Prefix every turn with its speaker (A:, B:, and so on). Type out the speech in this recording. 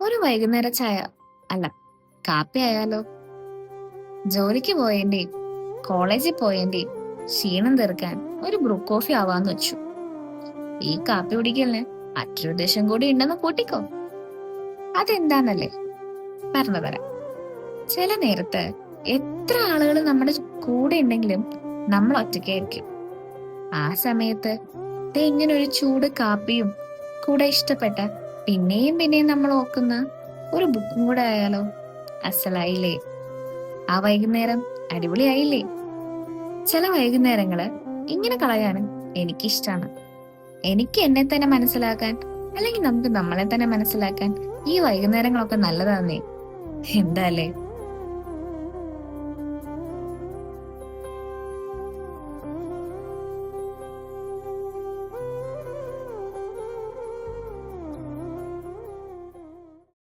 A: ഒരു വൈകുന്നേര ചായ. അല്ല കാപ്പി ആയാലോ? ജോലിക്ക് പോയേണ്ടി കോളേജിൽ പോയേണ്ടി ക്ഷീണം തീർക്കാൻ ഒരു ബ്രൂ കോഫി ആവാന്ന് വെച്ചു. ഈ കാപ്പി കുടിക്കലിന് മറ്റൊരു ഉദ്ദേശം കൂടി ഉണ്ടെന്ന് കൂട്ടിക്കോ. അതെന്താന്നല്ലേ? പറഞ്ഞു തരാം. ചില നേരത്ത് എത്ര ആളുകൾ നമ്മുടെ കൂടെ ഉണ്ടെങ്കിലും നമ്മൾ ഒറ്റയ്ക്കായിരിക്കും. ആ സമയത്ത് ഇങ്ങനെ ഒരു ചൂട് കാപ്പിയും കൂടെ ഇഷ്ടപ്പെട്ട പിന്നെയും പിന്നെയും നമ്മൾ ഓക്കുന്ന ഒരു ബുക്കും കൂടെ ആയാലോ? അസലായില്ലേ? ആ വൈകുന്നേരം അടിപൊളിയായില്ലേ? ചില വൈകുന്നേരങ്ങൾ ഇങ്ങനെ കളയാനും എനിക്കിഷ്ടാണ്. എനിക്ക് എന്നെ തന്നെ മനസ്സിലാക്കാൻ അല്ലെങ്കിൽ നമുക്ക് നമ്മളെ തന്നെ മനസ്സിലാക്കാൻ ഈ വൈകുന്നേരങ്ങളൊക്കെ നല്ലതാന്നേ. എന്താ അല്ലേ?